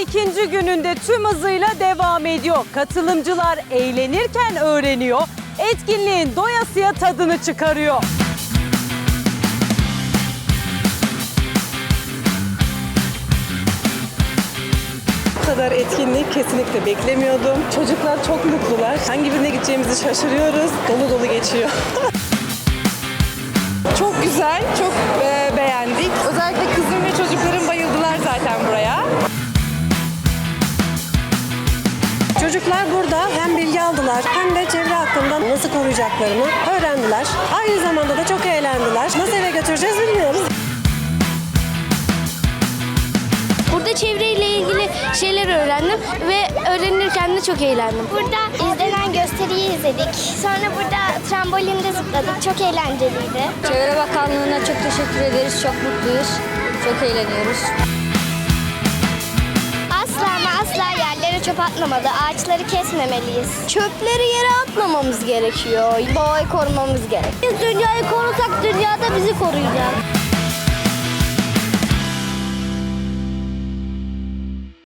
ikinci gününde tüm hızıyla devam ediyor. Katılımcılar eğlenirken öğreniyor. Etkinliğin doyasıya tadını çıkarıyor. Bu kadar etkinlik kesinlikle beklemiyordum. Çocuklar çok mutlular. Hangi birine gideceğimizi şaşırıyoruz. Dolu dolu geçiyor. çok güzel, çok e, beğendik. Özellikle kızım ve çocuklarım bayıldılar Çocuklar burada hem bilgi aldılar hem de çevre hakkında nasıl koruyacaklarını öğrendiler. Aynı zamanda da çok eğlendiler. Nasıl eve götüreceğiz bilmiyoruz. Burada çevreyle ilgili şeyler öğrendim ve öğrenirken de çok eğlendim. Burada izlenen gösteriyi izledik. Sonra burada trambolinde zıpladık. Çok eğlenceliydi. Çevre Bakanlığı'na çok teşekkür ederiz. Çok mutluyuz. Çok eğleniyoruz. Çöp atlamalı. Ağaçları kesmemeliyiz. Çöpleri yere atmamamız gerekiyor. Doğayı korumamız gerek. Biz dünyayı korusak dünya da bizi koruyacak.